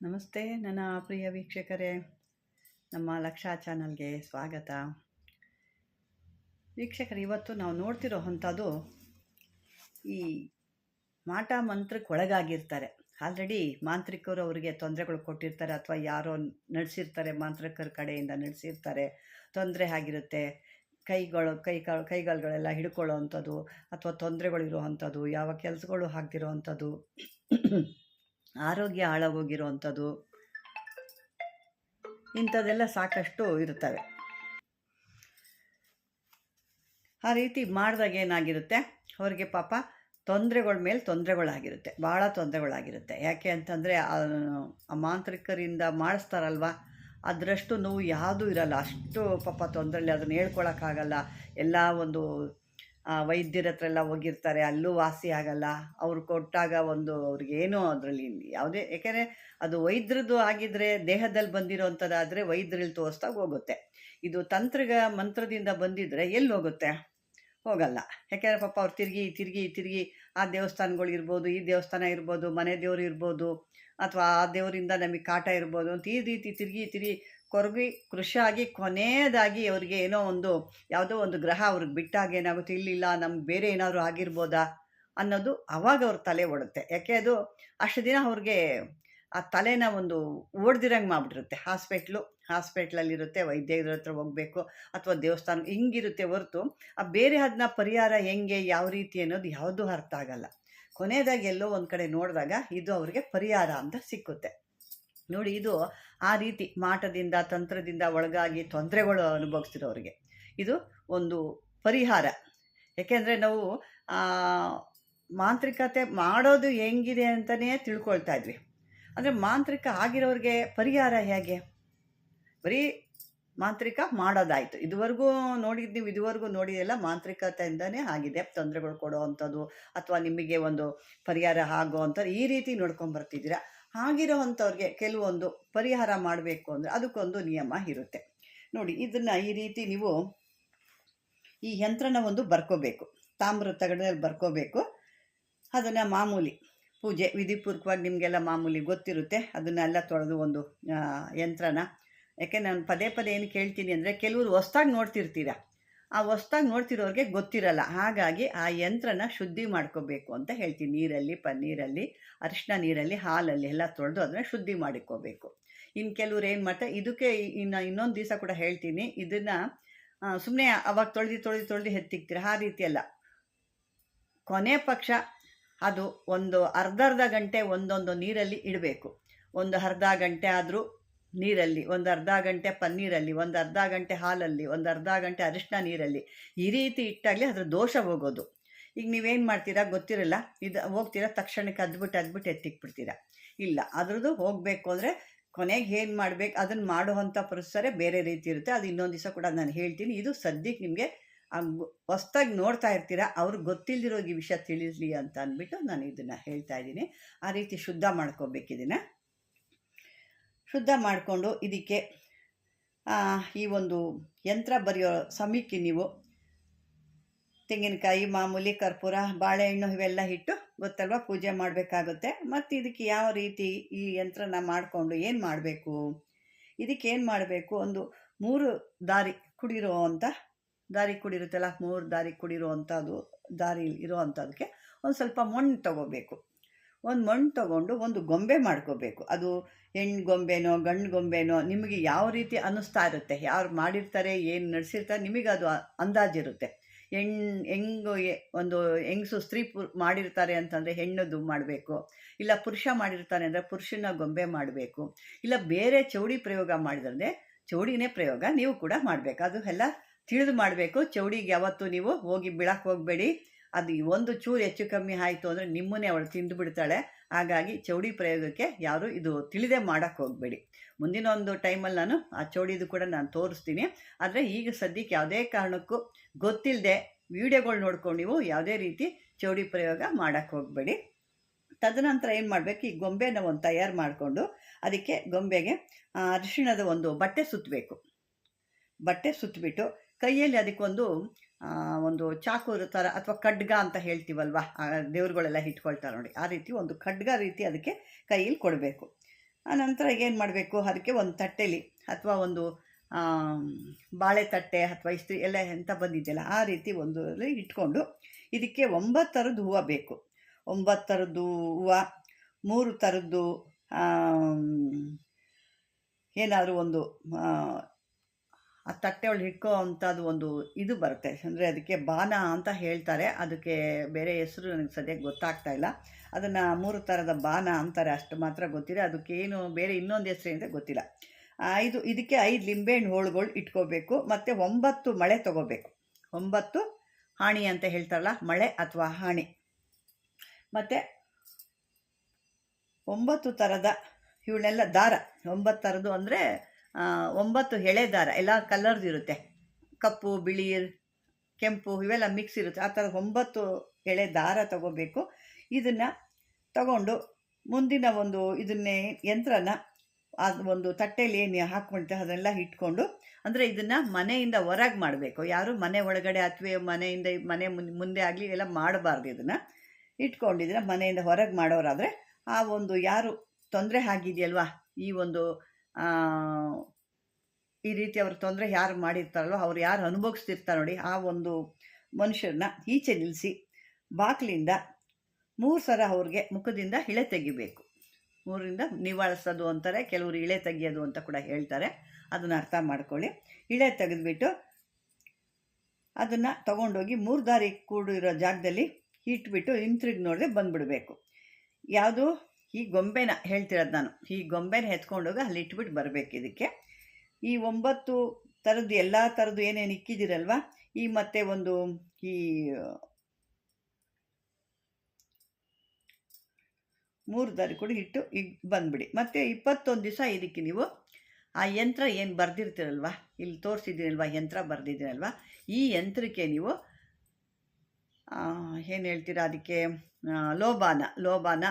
ನಮಸ್ತೆ, ನನ್ನ ಪ್ರಿಯ ವೀಕ್ಷಕರೇ. ನಮ್ಮ ಲಕ್ಷಾ ಚಾನಲ್ಗೆ ಸ್ವಾಗತ. ವೀಕ್ಷಕರು, ಇವತ್ತು ನಾವು ನೋಡ್ತಿರೋ ಅಂಥದ್ದು ಈ ಮಾಟ ಮಂತ್ರಕ್ಕೆ ಒಳಗಾಗಿರ್ತಾರೆ. ಆಲ್ರೆಡಿ ಮಾಂತ್ರಿಕರು ಅವರಿಗೆ ತೊಂದರೆಗಳು ಕೊಟ್ಟಿರ್ತಾರೆ, ಅಥವಾ ಯಾರೋ ನಡೆಸಿರ್ತಾರೆ, ಮಾಂತ್ರಿಕರ ಕಡೆಯಿಂದ ನಡೆಸಿರ್ತಾರೆ, ತೊಂದರೆ ಆಗಿರುತ್ತೆ. ಕೈಗಳು, ಕೈ ಕಾಲು, ಕೈಗಾಲುಗಳೆಲ್ಲ ಹಿಡ್ಕೊಳ್ಳೋ ಅಂಥದ್ದು, ಅಥವಾ ತೊಂದರೆಗಳಿರೋ ಅಂಥದ್ದು, ಯಾವ ಕೆಲಸಗಳು ಆಗ್ದಿರೋ ಆರೋಗ್ಯ ಹಾಳಾಗೋಗಿರುವಂಥದ್ದು, ಇಂಥದ್ದೆಲ್ಲ ಸಾಕಷ್ಟು ಇರುತ್ತವೆ. ಆ ರೀತಿ ಮಾಡಿದಾಗ ಏನಾಗಿರುತ್ತೆ? ಅವ್ರಿಗೆ ಪಾಪ ತೊಂದರೆಗಳ ಮೇಲೆ ತೊಂದರೆಗಳಾಗಿರುತ್ತೆ, ಭಾಳ ತೊಂದರೆಗಳಾಗಿರುತ್ತೆ. ಯಾಕೆ ಅಂತಂದರೆ, ಆ ಮಾಂತ್ರಿಕರಿಂದ ಮಾಡಿಸ್ತಾರಲ್ವ? ಅದರಷ್ಟು ನೋವು ಯಾವುದೂ ಇರಲ್ಲ. ಅಷ್ಟು ಪಾಪ ತೊಂದರೆಲಿ ಅದನ್ನು ಹೇಳ್ಕೊಳಕ್ಕಾಗಲ್ಲ. ಎಲ್ಲ ಒಂದು ವೈದ್ಯರ ಹತ್ರ ಎಲ್ಲ ಹೋಗಿರ್ತಾರೆ, ಅಲ್ಲೂ ವಾಸಿ ಆಗಲ್ಲ. ಅವ್ರು ಕೊಟ್ಟಾಗ ಒಂದು ಅವ್ರಿಗೆ ಏನೋ ಅದರಲ್ಲಿ ಯಾವುದೇ, ಯಾಕೆಂದರೆ ಅದು ವೈದ್ಯರದ್ದು ಆಗಿದ್ರೆ ದೇಹದಲ್ಲಿ ಬಂದಿರೋವಂಥದ್ದಾದರೆ ವೈದ್ಯರಲ್ಲಿ ತೋರಿಸ್ದಾಗ ಹೋಗುತ್ತೆ. ಇದು ತಂತ್ರಗ, ಮಂತ್ರದಿಂದ ಬಂದಿದ್ದರೆ ಎಲ್ಲಿ ಹೋಗುತ್ತೆ? ಹೋಗಲ್ಲ. ಯಾಕೆಂದರೆ ಪಾಪ ಅವ್ರು ತಿರುಗಿ ತಿರುಗಿ ತಿರುಗಿ ಆ ದೇವಸ್ಥಾನಗಳು ಇರ್ಬೋದು, ಈ ದೇವಸ್ಥಾನ ಇರ್ಬೋದು, ಮನೆ ದೇವರು ಇರ್ಬೋದು, ಅಥವಾ ಆ ದೇವರಿಂದ ನಮಗೆ ಕಾಟ ಇರ್ಬೋದು ಅಂತ ಈ ರೀತಿ ತಿರುಗಿ ತಿರುಗಿ ಕೊರಗಿ ಕೃಷಿಯಾಗಿ ಕೊನೆಯದಾಗಿ ಅವ್ರಿಗೆ ಏನೋ ಒಂದು ಯಾವುದೋ ಒಂದು ಗ್ರಹ ಅವ್ರಿಗೆ ಬಿಟ್ಟಾಗ ಏನಾಗುತ್ತೆ? ಇಲ್ಲಿಲ್ಲ, ನಮ್ಗೆ ಬೇರೆ ಏನಾದರೂ ಆಗಿರ್ಬೋದಾ? ಅನ್ನೋದು ಅವಾಗ ಅವ್ರ ತಲೆ ಓಡುತ್ತೆ. ಯಾಕೆ ಅದು ಅಷ್ಟು ದಿನ ಅವ್ರಿಗೆ ಆ ತಲೆನ ಒಂದು ಓಡ್ದಿರಂಗೆ ಮಾಡಿಬಿಟ್ಟಿರುತ್ತೆ. ಹಾಸ್ಪಿಟ್ಲು, ಹಾಸ್ಪಿಟ್ಲಲ್ಲಿರುತ್ತೆ, ವೈದ್ಯರ ಹತ್ರ ಹೋಗಬೇಕು ಅಥವಾ ದೇವಸ್ಥಾನ ಹಿಂಗಿರುತ್ತೆ ಹೊರತು ಆ ಬೇರೆ ಅದನ್ನ ಪರಿಹಾರ ಹೆಂಗೆ, ಯಾವ ರೀತಿ ಅನ್ನೋದು ಯಾವುದೂ ಅರ್ಥ ಆಗಲ್ಲ. ಕೊನೆಯದಾಗಿ ಎಲ್ಲೋ ಒಂದು ಕಡೆ ನೋಡಿದಾಗ ಇದು ಅವ್ರಿಗೆ ಪರಿಹಾರ ಅಂತ ಸಿಕ್ಕುತ್ತೆ. ನೋಡಿ, ಇದು ಆ ರೀತಿ ಮಾಟದಿಂದ, ತಂತ್ರದಿಂದ ಒಳಗಾಗಿ ತೊಂದರೆಗಳು ಅನುಭವಿಸ್ತಿರೋರಿಗೆ. ಇದು ಒಂದು ಪರಿಹಾರ. ಯಾಕೆಂದರೆ ನಾವು ಮಾಂತ್ರಿಕತೆ ಮಾಡೋದು ಹೆಂಗಿದೆ ಅಂತಲೇ ತಿಳ್ಕೊಳ್ತಾ ಇದ್ವಿ. ಅಂದರೆ ಮಾಂತ್ರಿಕ ಆಗಿರೋರಿಗೆ ಪರಿಹಾರ ಹೇಗೆ? ಬರೀ ಮಾಂತ್ರಿಕ ಮಾಡೋದಾಯಿತು. ಇದುವರೆಗೂ ನೋಡಿದ್ದು ನೀವು ಇದುವರೆಗೂ ನೋಡಿದೆಲ್ಲ ಮಾಂತ್ರಿಕತೆಯಿಂದನೇ ಆಗಿದೆ. ತೊಂದರೆಗಳು ಕೊಡೋ ಅಂಥದ್ದು ಅಥವಾ ನಿಮಗೆ ಒಂದು ಪರಿಹಾರ ಆಗೋ ಅಂಥದ್ದು ಈ ರೀತಿ ನೋಡ್ಕೊಂಬರ್ತಿದ್ದೀರಾ ಆಗಿರೋ ಅಂಥವ್ರಿಗೆ ಕೆಲವೊಂದು ಪರಿಹಾರ ಮಾಡಬೇಕು ಅಂದರೆ ಅದಕ್ಕೊಂದು ನಿಯಮ ಇರುತ್ತೆ. ನೋಡಿ, ಇದನ್ನು ಈ ರೀತಿ ನೀವು ಈ ಯಂತ್ರನ ಒಂದು ಬರ್ಕೋಬೇಕು. ತಾಮ್ರ ತಗಡಲ್ಲಿ ಬರ್ಕೋಬೇಕು. ಅದನ್ನು ಮಾಮೂಲಿ ಪೂಜೆ ವಿಧಿಪೂರ್ವಕವಾಗಿ ನಿಮಗೆಲ್ಲ ಮಾಮೂಲಿ ಗೊತ್ತಿರುತ್ತೆ. ಅದನ್ನೆಲ್ಲ ತೊಳೆದು ಒಂದು ಯಂತ್ರನ. ಯಾಕೆ, ನಾನು ಪದೇ ಪದೇ ಏನು ಕೇಳ್ತೀನಿ ಅಂದರೆ ಕೆಲವರು ಹೊಸ್ದಾಗಿ ನೋಡ್ತಿರ್ತೀರ? ಆ ಹೊಸ್ದಾಗಿ ನೋಡ್ತಿರೋರಿಗೆ ಗೊತ್ತಿರಲ್ಲ. ಹಾಗಾಗಿ ಆ ಯಂತ್ರನ ಶುದ್ಧಿ ಮಾಡ್ಕೋಬೇಕು ಅಂತ ಹೇಳ್ತೀನಿ. ನೀರಲ್ಲಿ, ಪನ್ನೀರಲ್ಲಿ ಅರಿಶಿನ ನೀರಲ್ಲಿ, ಹಾಲಲ್ಲಿ ಎಲ್ಲ ತೊಳೆದು ಅದನ್ನ ಶುದ್ಧಿ ಮಾಡಿಕೋಬೇಕು. ಇನ್ನು ಕೆಲವ್ರು ಏನು ಮಾಡ್ತಾರೆ ಇದಕ್ಕೆ ಇನ್ನು ಇನ್ನೊಂದು ದಿವಸ ಕೂಡ ಹೇಳ್ತೀನಿ. ಇದನ್ನು ಸುಮ್ಮನೆ ಅವಾಗ ತೊಳೆದು ತೊಳೆದು ತೊಳೆದು ಎತ್ತಿಕ್ತೀರ. ಆ ರೀತಿ ಅಲ್ಲ. ಕೊನೆ ಪಕ್ಷ ಅದು ಒಂದು ಅರ್ಧ ಅರ್ಧ ಗಂಟೆ ಒಂದೊಂದು ನೀರಲ್ಲಿ ಇಡಬೇಕು. ಒಂದು ಅರ್ಧ ಗಂಟೆ ಆದರೂ ನೀರಲ್ಲಿ, ಒಂದು ಅರ್ಧ ಗಂಟೆ ಪನ್ನೀರಲ್ಲಿ, ಒಂದು ಅರ್ಧ ಗಂಟೆ ಹಾಲಲ್ಲಿ, ಒಂದು ಅರ್ಧ ಗಂಟೆ ಅರಿಶಿನ ನೀರಲ್ಲಿ. ಈ ರೀತಿ ಇಟ್ಟಾಗಲೇ ಅದ್ರ ದೋಷ ಹೋಗೋದು. ಈಗ ನೀವೇನು ಮಾಡ್ತೀರಾ ಗೊತ್ತಿರಲ್ಲ? ಇದು ಹೋಗ್ತೀರಾ, ತಕ್ಷಣಕ್ಕೆ ಅದ್ಬಿಟ್ಟು ಅದ್ಬಿಟ್ಟು ಎತ್ತಿಕ್ಬಿಡ್ತೀರಾ ಇಲ್ಲ, ಅದ್ರದ್ದು ಹೋಗಬೇಕು ಅಂದರೆ ಕೊನೆಗೆ ಏನು ಮಾಡ್ಬೇಕು ಅದನ್ನು ಮಾಡುವಂಥ ಪರಿಸರ ಬೇರೆ ರೀತಿ ಇರುತ್ತೆ. ಅದು ಇನ್ನೊಂದು ದಿವಸ ಕೂಡ ನಾನು ಹೇಳ್ತೀನಿ. ಇದು ಸದ್ಯಕ್ಕೆ ನಿಮಗೆ ಹೊಸ್ದಾಗಿ ನೋಡ್ತಾ ಇರ್ತೀರಾ ಅವ್ರಿಗೆ ಗೊತ್ತಿಲ್ಲದಿರೋ ಈ ವಿಷಯ ತಿಳಿಸ್ಲಿ ಅಂತ ಅಂದ್ಬಿಟ್ಟು ನಾನು ಇದನ್ನು ಹೇಳ್ತಾ ಇದ್ದೀನಿ. ಆ ರೀತಿ ಶುದ್ಧ ಮಾಡ್ಕೋಬೇಕು ಇದನ್ನು ಶುದ್ಧ ಮಾಡಿಕೊಂಡು ಇದಕ್ಕೆ ಈ ಒಂದು ಯಂತ್ರ ಬರೆಯೋ ಸಮೀಕ್ಕೆ ನೀವು. ತೆಂಗಿನಕಾಯಿ, ಮಾಮೂಲಿ, ಕರ್ಪೂರ, ಬಾಳೆಹಣ್ಣು ಇವೆಲ್ಲ ಇಟ್ಟು ಗೊತ್ತಲ್ವ, ಪೂಜೆ ಮಾಡಬೇಕಾಗುತ್ತೆ. ಮತ್ತು ಇದಕ್ಕೆ ಯಾವ ರೀತಿ ಈ ಯಂತ್ರನ ಮಾಡಿಕೊಂಡು ಏನು ಮಾಡಬೇಕು? ಇದಕ್ಕೆ ಏನು ಮಾಡಬೇಕು? ಒಂದು ಮೂರು ದಾರಿ ಕುಡಿರೋ ಅಂತ, ದಾರಿ ಕುಡಿರುತ್ತಲ್ಲ, ಮೂರು ದಾರಿ ಕುಡಿರೋ ಅಂಥದ್ದು, ದಾರಿ ಇರೋ ಅಂಥದಕ್ಕೆ ಒಂದು ಸ್ವಲ್ಪ ಮಣ್ಣು ತಗೋಬೇಕು. ಒಂದು ಮಣ್ಣು ತಗೊಂಡು ಒಂದು ಗೊಂಬೆ ಮಾಡ್ಕೋಬೇಕು. ಅದು ಹೆಣ್ಣು ಗೊಂಬೆನೋ ಗಂಡು ಗೊಂಬೆನೋ ನಿಮಗೆ ಯಾವ ರೀತಿ ಅನ್ನಿಸ್ತಾ ಇರುತ್ತೆ? ಯಾರು ಮಾಡಿರ್ತಾರೆ, ಏನು ನಡೆಸಿರ್ತಾರೆ ನಿಮಗೆ ಅದು ಅಂದಾಜಿರುತ್ತೆ. ಹೆಣ್, ಹೆಂಗು ಒಂದು ಹೆಂಗಸು ಸ್ತ್ರೀ ಪು, ಮಾಡಿರ್ತಾರೆ ಅಂತಂದರೆ ಹೆಣ್ಣದು ಮಾಡಬೇಕು. ಇಲ್ಲ ಪುರುಷ ಮಾಡಿರ್ತಾನೆ ಅಂದರೆ ಪುರುಷನ ಗೊಂಬೆ ಮಾಡಬೇಕು. ಇಲ್ಲ ಬೇರೆ ಚೌಡಿ ಪ್ರಯೋಗ ಮಾಡಿದ್ರೆ ಚೌಡಿನೇ ಪ್ರಯೋಗ ನೀವು ಕೂಡ ಮಾಡಬೇಕು. ಅದು ಎಲ್ಲ ತಿಳಿದು ಮಾಡಬೇಕು. ಚೌಡಿಗೆ ಯಾವತ್ತೂ ನೀವು ಹೋಗಿ ಬಿಳಕ್ಕೆ ಹೋಗಬೇಡಿ. ಅದು ಒಂದು ಚೂರು ಹೆಚ್ಚು ಕಮ್ಮಿ ಆಯಿತು ಅಂದರೆ ನಿಮ್ಮನ್ನೇ ಅವಳು ತಿಂದು ಬಿಡ್ತಾಳೆ. ಹಾಗಾಗಿ ಚೌಡಿ ಪ್ರಯೋಗಕ್ಕೆ ಯಾರು ಇದು ತಿಳಿದೇ ಮಾಡೋಕ್ಕೆ ಹೋಗಬೇಡಿ. ಮುಂದಿನ ಒಂದು ಟೈಮಲ್ಲಿ ನಾನು ಆ ಚೌಡಿದು ಕೂಡ ನಾನು ತೋರಿಸ್ತೀನಿ. ಆದರೆ ಈಗ ಸದ್ಯಕ್ಕೆ ಯಾವುದೇ ಕಾರಣಕ್ಕೂ ಗೊತ್ತಿಲ್ಲದೆ ವಿಡಿಯೋಗಳು ನೋಡ್ಕೊಂಡು ನೀವು ಯಾವುದೇ ರೀತಿ ಚೌಡಿ ಪ್ರಯೋಗ ಮಾಡೋಕ್ಕೆ ಹೋಗಬೇಡಿ. ತದನಂತರ ಏನು ಮಾಡಬೇಕು? ಈ ಗೊಂಬೆನ ಒಂದು ತಯಾರು ಮಾಡಿಕೊಂಡು ಅದಕ್ಕೆ ಗೊಂಬೆಗೆ ಅರಿಶಿಣದ ಒಂದು ಬಟ್ಟೆ ಸುತ್ತಬೇಕು ಬಟ್ಟೆ ಸುತ್ತಬಿಟ್ಟು ಕೈಯಲ್ಲಿ ಅದಕ್ಕೊಂದು ಒಂದು ಚಾಕು ಥರ ಅಥವಾ ಖಡ್ಗ ಅಂತ ಹೇಳ್ತೀವಲ್ವ? ದೇವ್ರುಗಳೆಲ್ಲ ಇಟ್ಕೊಳ್ತಾರೆ ನೋಡಿ. ಆ ರೀತಿ ಒಂದು ಖಡ್ಗ ರೀತಿ ಅದಕ್ಕೆ ಕೈಯಲ್ಲಿ ಕೊಡಬೇಕು. ಆನಂತರ ಏನು ಮಾಡಬೇಕು? ಅದಕ್ಕೆ ಒಂದು ತಟ್ಟೆಲಿ ಅಥವಾ ಒಂದು ಬಾಳೆ ತಟ್ಟೆ ಅಥವಾ ಇಸ್ತ್ರಿ ಎಲ್ಲ ಎಂತ ಬಂದಿದೆಯಲ್ಲ, ಆ ರೀತಿ ಒಂದು ಇಟ್ಕೊಂಡು ಇದಕ್ಕೆ ಒಂಬತ್ತು ಥರದ್ದು ಹೂವು ಬೇಕು. ಒಂಬತ್ತು ಥರದ್ದು ಹೂವು ಮೂರು ಥರದ್ದು ಏನಾದರೂ ಒಂದು ಆ, ತಟ್ಟೆ ಒಳಗೆ ಇಟ್ಕೋ ಅಂಥದ್ದು ಒಂದು ಇದು ಬರುತ್ತೆ. ಅಂದರೆ ಅದಕ್ಕೆ ಬಾನ ಅಂತ ಹೇಳ್ತಾರೆ. ಅದಕ್ಕೆ ಬೇರೆ ಹೆಸರು ನನಗೆ ಸದ್ಯಕ್ಕೆ ಗೊತ್ತಾಗ್ತಾ ಇಲ್ಲ. ಅದನ್ನು ಮೂರು ಥರದ ಬಾನ ಅಂತಾರೆ ಅಷ್ಟು ಮಾತ್ರ ಗೊತ್ತಿದೆ. ಅದಕ್ಕೆ ಏನು ಬೇರೆ ಇನ್ನೊಂದು ಹೆಸರು ಅಂತ ಗೊತ್ತಿಲ್ಲ. ಐದು ಇದಕ್ಕೆ ಐದು ಲಿಂಬೆಹಣ್ಣು ಹೋಳುಗಳು ಇಟ್ಕೋಬೇಕು. ಮತ್ತು ಒಂಬತ್ತು ಮಳೆ ತಗೋಬೇಕು. ಒಂಬತ್ತು ಹಾಣಿ ಅಂತ ಹೇಳ್ತಾರಲ್ಲ ಮಳೆ ಅಥವಾ ಹಾಣಿ. ಮತ್ತು ಒಂಬತ್ತು ಥರದ ಇವನ್ನೆಲ್ಲ ದಾರ. ಒಂಬತ್ತು ಥರದ್ದು ಅಂದರೆ ಒಂಬತ್ತು ಎಳೆ ದಾರ, ಎಲ್ಲ ಕಲರ್ದು ಇರುತ್ತೆ. ಕಪ್ಪು ಬಿಳಿ ಕೆಂಪು, ಇವೆಲ್ಲ ಮಿಕ್ಸ್ ಇರುತ್ತೆ. ಆ ಥರ ಒಂಬತ್ತು ಎಳೆ ದಾರ ತಗೋಬೇಕು. ಇದನ್ನು ತಗೊಂಡು ಮುಂದಿನ ಒಂದು ಇದನ್ನೇ, ಯಂತ್ರನ ಅದು ಒಂದು ತಟ್ಟೆಯಲ್ಲಿ ಏನು ಹಾಕ್ಕೊಳ್ತೇವೆ ಅದನ್ನೆಲ್ಲ ಇಟ್ಕೊಂಡು, ಅಂದರೆ ಇದನ್ನು ಮನೆಯಿಂದ ಹೊರಗೆ ಮಾಡಬೇಕು. ಯಾರು ಮನೆ ಒಳಗಡೆ ಅಥವಾ, ಮನೆಯಿಂದ, ಮನೆ ಮುಂದೆ ಆಗಲಿ ಎಲ್ಲ ಮಾಡಬಾರ್ದು ಇದನ್ನು. ಇಟ್ಕೊಂಡಿದ್ರೆ ಮನೆಯಿಂದ ಹೊರಗೆ ಮಾಡೋರಾದರೆ, ಆ ಒಂದು ಯಾರು ತೊಂದರೆ ಆಗಿದೆಯಲ್ವಾ, ಈ ಒಂದು ಈ ರೀತಿ ಅವ್ರ ತೊಂದರೆ ಯಾರು ಮಾಡಿರ್ತಾರಲ್ಲೋ ಅವ್ರು ಯಾರು ಅನುಭವಿಸ್ತಿರ್ತಾರೆ ನೋಡಿ ಆ ಒಂದು ಮನುಷ್ಯರನ್ನ ಈಚೆ ನಿಲ್ಲಿಸಿ ಬಾಕ್ಲಿಂದ ಮೂರು ಸಲ ಅವ್ರಿಗೆ ಮುಖದಿಂದ ಇಳೆ ತೆಗಿಬೇಕು. ಮೂರಿಂದ ನಿವಾಳಿಸೋದು ಅಂತಾರೆ, ಕೆಲವರು ಇಳೆ ತೆಗಿಯೋದು ಅಂತ ಕೂಡ ಹೇಳ್ತಾರೆ. ಅದನ್ನು ಅರ್ಥ ಮಾಡ್ಕೊಳ್ಳಿ. ಇಳೆ ತೆಗೆದುಬಿಟ್ಟು ಅದನ್ನು ತಗೊಂಡೋಗಿ ಮೂರು ದಾರಿ ಕೂಡಿರೋ ಜಾಗದಲ್ಲಿ ಇಟ್ಬಿಟ್ಟು ಹಿಂತಿರುಗಿ ನೋಡಿದ್ರೆ ಬಂದ್ಬಿಡಬೇಕು. ಯಾವುದು? ಈ ಗೊಂಬೆನ ಹೇಳ್ತಿರೋದು ನಾನು. ಈ ಗೊಂಬೆನ ಎತ್ಕೊಂಡೋಗಿ ಅಲ್ಲಿ ಇಟ್ಬಿಟ್ಟು ಬರಬೇಕು ಇದಕ್ಕೆ. ಈ ಒಂಬತ್ತು ಥರದ್ದು ಎಲ್ಲ ಥರದ್ದು ಏನೇನು ಇಕ್ಕಿದ್ದೀರಲ್ವ ಈ ಮತ್ತೆ ಒಂದು ಈ, ಮೂರು ದಾರಿ ಕೂಡ ಇಟ್ಟು ಈಗ ಬಂದ್ಬಿಡಿ. ಮತ್ತು ಇಪ್ಪತ್ತೊಂದು ದಿವಸ ಇದಕ್ಕೆ ನೀವು ಆ ಯಂತ್ರ ಏನು ಬರೆದಿರ್ತೀರಲ್ವ? ಇಲ್ಲಿ ತೋರಿಸಿದ್ದೀರಲ್ವ? ಯಂತ್ರ ಬರೆದಿದ್ದೀರಲ್ವ? ಈ ಯಂತ್ರಕ್ಕೆ ನೀವು ಏನು ಹೇಳ್ತೀರಾ ಅದಕ್ಕೆ ಲೋಬಾನ ಲೋಬಾನ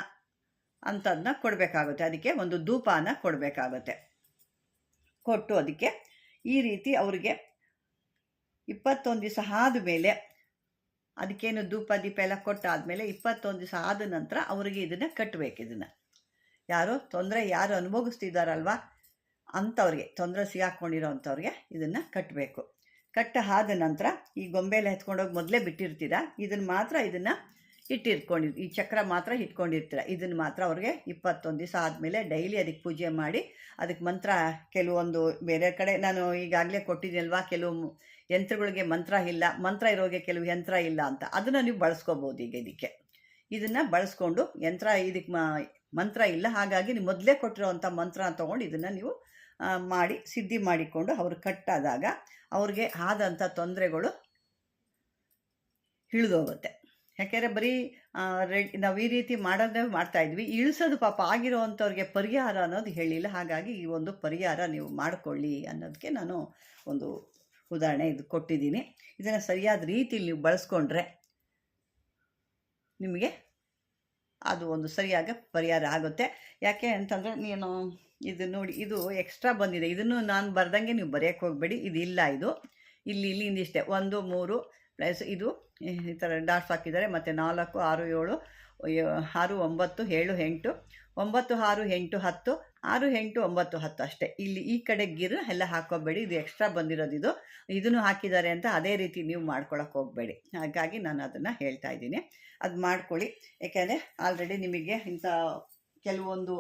ಅಂಥದನ್ನ ಕೊಡಬೇಕಾಗುತ್ತೆ. ಅದಕ್ಕೆ ಒಂದು ಧೂಪಾನ ಕೊಡಬೇಕಾಗುತ್ತೆ. ಕೊಟ್ಟು ಅದಕ್ಕೆ ಈ ರೀತಿ ಅವರಿಗೆ ಇಪ್ಪತ್ತೊಂದು ದಿವಸ ಆದ ಮೇಲೆ ಅದಕ್ಕೇನು ಧೂಪ, ದೀಪ ಎಲ್ಲ ಕೊಟ್ಟಾದಮೇಲೆ ಇಪ್ಪತ್ತೊಂದು ದಿವಸ ಆದ ನಂತರ ಅವರಿಗೆ ಇದನ್ನು ಕಟ್ಟಬೇಕು ಇದನ್ನು. ಯಾರು? ತೊಂದರೆ ಯಾರು ಅನುಭವಿಸ್ತಿದ್ದಾರಲ್ವ ಅಂಥವ್ರಿಗೆ, ತೊಂದರೆ ಸಿಗಾಕೊಂಡಿರೋ ಅಂಥವ್ರಿಗೆ ಇದನ್ನು ಕಟ್ಟಬೇಕು ಕಟ್ಟ ಆದ ನಂತರ ಈ ಗೊಂಬೆಲ್ಲ ಎತ್ಕೊಂಡೋಗಿ ಮೊದಲೇ ಬಿಟ್ಟಿರ್ತೀರ? ಇದನ್ನು ಮಾತ್ರ ಇದನ್ನು ಇಟ್ಟಿರ್ಕೊಂಡು ಈ ಚಕ್ರ ಮಾತ್ರ ಇಟ್ಕೊಂಡಿರ್ತೀರ. ಇದನ್ನು ಮಾತ್ರ ಅವ್ರಿಗೆ ಇಪ್ಪತ್ತೊಂದು ದಿವಸ ಆದಮೇಲೆ ಡೈಲಿ ಅದಕ್ಕೆ ಪೂಜೆ ಮಾಡಿ ಅದಕ್ಕೆ ಮಂತ್ರ ಕೆಲವೊಂದು ಬೇರೆ ಕಡೆ ನಾನು ಈಗಾಗಲೇ ಕೊಟ್ಟಿದ್ದೀನಲ್ವಾ ಕೆಲವು ಯಂತ್ರಗಳಿಗೆ ಮಂತ್ರ ಇಲ್ಲ, ಮಂತ್ರ ಇರೋಗೆ ಕೆಲವು ಯಂತ್ರ ಇಲ್ಲ ಅಂತ. ಅದನ್ನು ನೀವು ಬಳಸ್ಕೋಬೋದು ಈಗ ಇದಕ್ಕೆ. ಇದನ್ನು ಬಳಸ್ಕೊಂಡು ಯಂತ್ರ ಇದಕ್ಕೆ ಮಂತ್ರ ಇಲ್ಲ, ಹಾಗಾಗಿ ನೀವು ಮೊದಲೇ ಕೊಟ್ಟಿರೋವಂಥ ಮಂತ್ರ ತೊಗೊಂಡು ಇದನ್ನು ನೀವು ಮಾಡಿ ಸಿದ್ಧಿ ಮಾಡಿಕೊಂಡು ಅವ್ರು ಕಟ್ಟಾದಾಗ ಅವ್ರಿಗೆ ಆದಂಥ ತೊಂದರೆಗಳು ಇಳಿದೋಗುತ್ತೆ ಯಾಕೆಂದರೆ ಬರೀ ರೆಡ್, ನಾವು ಈ ರೀತಿ ಮಾಡೋದೇ ಮಾಡ್ತಾ ಇದ್ವಿ. ಇಳಿಸೋದು ಪಾಪ ಆಗಿರೋವಂಥವ್ರಿಗೆ ಪರಿಹಾರ ಅನ್ನೋದು ಹೇಳಿಲ್ಲ. ಹಾಗಾಗಿ ಈ ಒಂದು ಪರಿಹಾರ ನೀವು ಮಾಡಿಕೊಳ್ಳಿ ಅನ್ನೋದಕ್ಕೆ ನಾನು ಒಂದು ಉದಾಹರಣೆ ಇದು ಕೊಟ್ಟಿದ್ದೀನಿ. ಇದನ್ನು ಸರಿಯಾದ ರೀತಿಯಲ್ಲಿ ನೀವು ಬಳಸ್ಕೊಂಡ್ರೆ ನಿಮಗೆ ಅದು ಒಂದು ಸರಿಯಾಗಿ ಪರಿಹಾರ ಆಗುತ್ತೆ. ಯಾಕೆ ಅಂತಂದರೆ ನೀನು ಇದು ನೋಡಿ, ಇದು ಎಕ್ಸ್ಟ್ರಾ ಬಂದಿದೆ. ಇದನ್ನು ನಾನು ಬರೆದಂಗೆ ನೀವು ಬರೆಯೋಕ್ಕೆ ಹೋಗಬೇಡಿ. ಇದು ಇಲ್ಲ ಇದು. ಇಲ್ಲಿ ಇಲ್ಲಿ ಇಂದಿಷ್ಟೇ ಒಂದು, ಮೂರು ಪ್ಲಸ್ ಇದು. ಈ ಥರ ಡಾಟ್ಸ್ ಹಾಕಿದ್ದಾರೆ. ಮತ್ತು ನಾಲ್ಕು, ಆರು, ಏಳು ಆರು, ಒಂಬತ್ತು, ಏಳು, ಎಂಟು, ಒಂಬತ್ತು, ಆರು, ಎಂಟು, ಹತ್ತು, ಆರು, ಎಂಟು, ಒಂಬತ್ತು, ಹತ್ತು ಅಷ್ಟೇ. ಇಲ್ಲಿ ಈ ಕಡೆ ಗಿರ್ ಎಲ್ಲ ಹಾಕೋಬೇಡಿ. ಇದು ಎಕ್ಸ್ಟ್ರಾ ಬಂದಿರೋದು ಇದು. ಇದನ್ನು ಹಾಕಿದ್ದಾರೆ ಅಂತ ಅದೇ ರೀತಿ ನೀವು ಮಾಡ್ಕೊಳಕ್ಕೆ ಹೋಗಬೇಡಿ. ಹಾಗಾಗಿ ನಾನು ಅದನ್ನು ಹೇಳ್ತಾ ಇದ್ದೀನಿ. ಅದು ಮಾಡ್ಕೊಳ್ಳಿ. ಯಾಕೆಂದರೆ ಆಲ್ರೆಡಿ ನಿಮಗೆ ಇಂಥ ಕೆಲವೊಂದು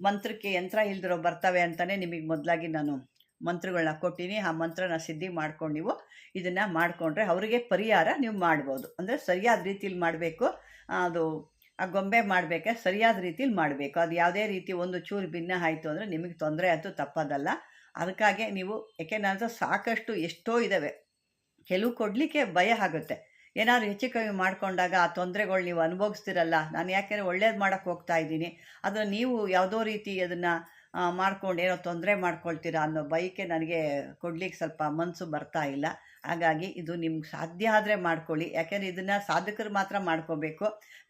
ಮಂತ್ರಕ್ಕೆ ಯಂತ್ರ ಇಲ್ದಿರೋ ಬರ್ತವೆ ಅಂತಲೇ ನಿಮಗೆ ಮೊದಲಾಗಿ ನಾನು ಮಂತ್ರಗಳನ್ನ ಕೊಟ್ಟಿನಿ, ಆ ಮಂತ್ರನ ಸಿದ್ಧಿ ಮಾಡ್ಕೊಂಡು ನೀವು ಇದನ್ನು ಮಾಡಿಕೊಂಡ್ರೆ ಅವರಿಗೆ ಪರಿಹಾರ ನೀವು ಮಾಡ್ಬೋದು. ಅಂದರೆ ಸರಿಯಾದ ರೀತಿಯಲ್ಲಿ ಮಾಡಬೇಕು. ಅದು, ಆ ಗೊಂಬೆ ಮಾಡಬೇಕೆ, ಸರಿಯಾದ ರೀತಿಲಿ ಮಾಡಬೇಕು. ಅದು ಯಾವುದೇ ರೀತಿ ಒಂದು ಚೂರು ಭಿನ್ನ ಆಯಿತು ಅಂದರೆ ನಿಮಗೆ ತೊಂದರೆ ಅಂತೂ ತಪ್ಪೋದಲ್ಲ. ಅದಕ್ಕಾಗಿ ನೀವು ಯಾಕೆಂದ್ರೆ ಸಾಕಷ್ಟು ಎಷ್ಟೋ ಇದ್ದಾವೆ ಕೆಲವು ಕೊಡಲಿಕ್ಕೆ ಭಯ ಆಗುತ್ತೆ. ಏನಾದ್ರು ಹೆಚ್ಚು ಕಮ್ಮಿ ಮಾಡ್ಕೊಂಡಾಗ ಆ ತೊಂದರೆಗಳು ನೀವು ಅನುಭವಿಸ್ತಿರಲ್ಲ. ನಾನು ಯಾಕೆಂದರೆ ಒಳ್ಳೇದು ಮಾಡೋಕ್ಕೆ ಹೋಗ್ತಾ ಇದ್ದೀನಿ. ಅದನ್ನು ನೀವು ಯಾವುದೋ ರೀತಿ ಅದನ್ನು ಮಾಡ್ಕೊಂಡು ಏನೋ ತೊಂದರೆ ಮಾಡ್ಕೊಳ್ತೀರಾ ಅನ್ನೋ ಬೈಕೆ ನನಗೆ ಕೊಡ್ಲಿಕ್ಕೆ ಸ್ವಲ್ಪ ಮನಸ್ಸು ಬರ್ತಾ ಇಲ್ಲ. ಹಾಗಾಗಿ ಇದು ನಿಮ್ಗೆ ಸಾಧ್ಯ ಆದರೆ ಮಾಡ್ಕೊಳ್ಳಿ. ಯಾಕೆಂದರೆ ಇದನ್ನು ಸಾಧಕರು ಮಾತ್ರ ಮಾಡ್ಕೋಬೇಕು.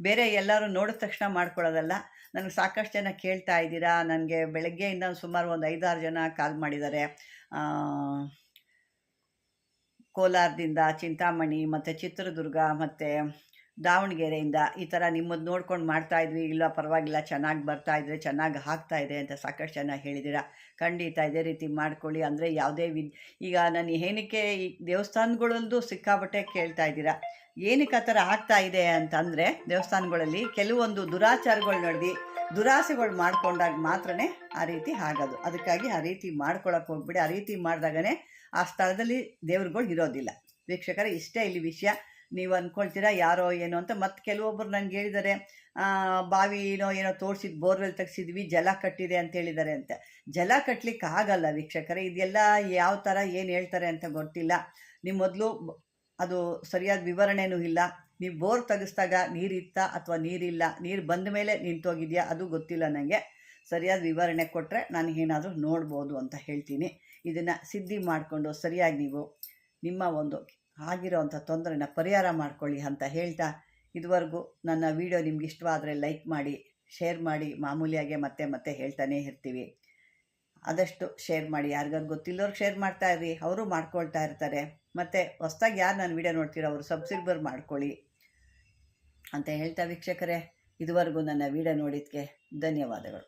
ಬೇರೆ ಎಲ್ಲರೂ ನೋಡಿದ ತಕ್ಷಣ ಮಾಡ್ಕೊಳ್ಳೋದಲ್ಲ. ನನಗೆ ಸಾಕಷ್ಟು ಜನ ಕೇಳ್ತಾ ಇದ್ದೀರಾ. ನನಗೆ ಬೆಳಗ್ಗೆಯಿಂದ ಸುಮಾರು ಒಂದು ಐದಾರು ಜನ ಕಾಲ್ ಮಾಡಿದ್ದಾರೆ. ಕೋಲಾರದಿಂದ ಚಿಂತಾಮಣಿ, ಮತ್ತು ಚಿತ್ರದುರ್ಗ, ಮತ್ತು ದಾವಣಗೆರೆಯಿಂದ ಈ ಥರ ನಿಮ್ಮದು ನೋಡ್ಕೊಂಡು ಮಾಡ್ತಾಯಿದ್ವಿ ಇಲ್ಲ ಪರವಾಗಿಲ್ಲ, ಚೆನ್ನಾಗಿ ಬರ್ತಾ ಇದ್ರೆ ಚೆನ್ನಾಗಿ ಹಾಕ್ತಾ ಇದೆ ಅಂತ ಸಾಕಷ್ಟು ಜನ ಹೇಳಿದ್ದೀರಾ ಖಂಡಿತ ಇದೇ ರೀತಿ ಮಾಡ್ಕೊಳ್ಳಿ. ಅಂದರೆ ಯಾವುದೇ ವಿದ್, ಈಗ ನಾನು ಏನಕ್ಕೆ ಈ ದೇವಸ್ಥಾನಗಳಲ್ಲೂ ಸಿಕ್ಕಾಬಟ್ಟೆ ಕೇಳ್ತಾ ಇದ್ದೀರಾ? ಏನಕ್ಕೆ ಆ ಥರ ಆಗ್ತಾ ಇದೆ ಅಂತಂದರೆ, ದೇವಸ್ಥಾನಗಳಲ್ಲಿ ಕೆಲವೊಂದು ದುರಾಚಾರಗಳು ನಡೆದು, ದುರಾಸೆಗಳು ಮಾಡ್ಕೊಂಡಾಗ ಮಾತ್ರ ಆ ರೀತಿ ಆಗೋದು. ಅದಕ್ಕಾಗಿ ಆ ರೀತಿ ಮಾಡ್ಕೊಳಕ್ಕೆ ಹೋಗ್ಬಿಡಿ. ಆ ರೀತಿ ಮಾಡಿದಾಗನೇ ಆ ಸ್ಥಳದಲ್ಲಿ ದೇವ್ರುಗಳು ಇರೋದಿಲ್ಲ. ವೀಕ್ಷಕರ, ಇಷ್ಟೇ ಇಲ್ಲಿ ವಿಷಯ. ನೀವು ಅಂದ್ಕೊಳ್ತೀರಾ ಯಾರೋ ಏನೋ ಅಂತ ಮತ್ತು ಕೆಲವೊಬ್ಬರು ನನಗೆ ಹೇಳಿದ್ದಾರೆ ಆ, ಬಾವಿನೋ ಏನೋ ತೋರಿಸಿದ್ದು ಬೋರ್ವೆಲ್ ತೆಗ್ಸಿದ್ವಿ ಜಲ ಕಟ್ಟಿದೆ ಅಂತ ಹೇಳಿದ್ದಾರೆ ಅಂತ. ಜಲ ಕಟ್ಟಲಿಕ್ಕೆ ಆಗಲ್ಲ ವೀಕ್ಷಕರೇ ಇದೆಲ್ಲ ಯಾವ ಥರ ಏನು ಹೇಳ್ತಾರೆ ಅಂತ ಗೊತ್ತಿಲ್ಲ. ನೀವು ಮೊದಲು ಅದು ಸರಿಯಾದ ವಿವರಣೆನೂ ಇಲ್ಲ. ನೀವು ಬೋರ್ ತೆಗೆಸ್ದಾಗ ನೀರಿತ್ತಾ ಅಥವಾ ನೀರಿಲ್ಲ ನೀರು ಬಂದ ಮೇಲೆ ನಿಂತೋಗಿದೆಯಾ ಅದು ಗೊತ್ತಿಲ್ಲ ನನಗೆ ಸರಿಯಾದ ವಿವರಣೆ ಕೊಟ್ಟರೆ ನಾನು ಏನಾದರೂ ನೋಡ್ಬೋದು ಅಂತ ಹೇಳ್ತೀನಿ. ಇದನ್ನು ಸಿದ್ಧಿ ಮಾಡಿಕೊಂಡು ಸರಿಯಾಗಿ ನೀವು ನಿಮ್ಮ ಒಂದು ಆಗಿರೋವಂಥ ತೊಂದರೆನ ಪರಿಹಾರ ಮಾಡ್ಕೊಳ್ಳಿ ಅಂತ ಹೇಳ್ತಾ ಇದುವರೆಗೂ ನನ್ನ ವಿಡಿಯೋ ನಿಮ್ಗೆ ಇಷ್ಟವಾದರೆ ಲೈಕ್ ಮಾಡಿ, ಶೇರ್ ಮಾಡಿ, ಮಾಮೂಲಿಯಾಗೆ ಮತ್ತೆ ಮತ್ತೆ ಹೇಳ್ತಾನೇ ಇರ್ತೀವಿ. ಆದಷ್ಟು ಶೇರ್ ಮಾಡಿ. ಯಾರಿಗಾರು ಗೊತ್ತಿಲ್ಲೋರ್ಗೆ ಶೇರ್ ಮಾಡ್ತಾ ಇರ್ರಿ, ಅವರು ಮಾಡ್ಕೊಳ್ತಾ ಇರ್ತಾರೆ. ಮತ್ತು ಹೊಸ್ದಾಗಿ ಯಾರು ನಾನು ವಿಡಿಯೋ ನೋಡ್ತೀರೋ ಅವರು ಸಬ್ಸ್ಕ್ರೈಬರ್ ಮಾಡ್ಕೊಳ್ಳಿ ಅಂತ ಹೇಳ್ತಾ ವೀಕ್ಷಕರೇ, ಇದುವರೆಗೂ ನನ್ನ ವಿಡಿಯೋ ನೋಡಿದ್ದಕ್ಕೆ ಧನ್ಯವಾದಗಳು.